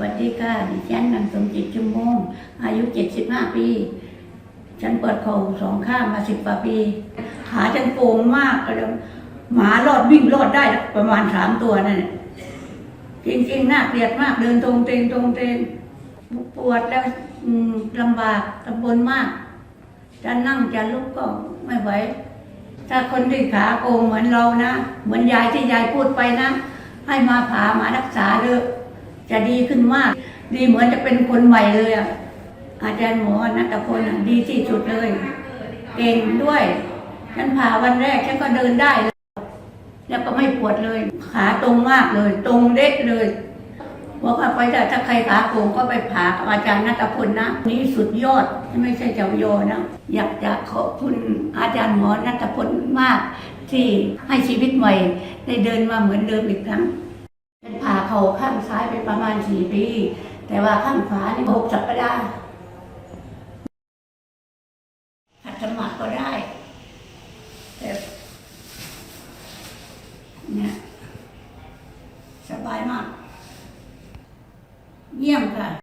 วัสดีค่ะ ดิฉันนางสมจิตชุมโมงอายุ 75 ปี ฉันเปิดเข่าสองข้างมาสิบกว่าปี ขาฉันโป่งมากเลยหมารอดวิ่งรอดได้ประมาณสามตัวนั่นแหละจริงๆน่าเกลียดมากเดินตรงเตงตรงเตงปวดแล้วลำบากตำบลมาก จะนั่งจะลุกก็ไม่ไหวถ้าคนที่ขาโกงเหมือนเรานะ เหมือนยายที่ยายพูดไปนะ ให้มาผ่ามารักษาเลย จะดีขึ้นมาก ดีเหมือนจะเป็นคนใหม่เลยอะอาจารย์หมอนัตพลน่ะดีที่สุดเลย เก่งด้วย ฉันผ่าวันแรกฉันก็เดินได้ แล้วแล้วก็ไม่ปวดเลย ขาตรงมากเลย ตรงเด็ดเลยบอกว่าไปแต่ถ้าใครขาโกงก็ไปผ่ากับอาจารย์นัตพลนะ นี่สุดยอดไม่ใช่เจ้าโยนะ อยากจะขอบคุณอาจารย์หมอนัตพลมาก ที่ให้ชีวิตใหม่ได้เดินมาเหมือนเดิมอีกครั้ง เป็นผ่าเข่าข้างซ้ายไปประมาณสี่ปี แต่ว่าข้างขวานี่หกสัปดาห์หัดสมัครก็ได้แต่เนี่ยสบายมาก เยี่ยมค่ะ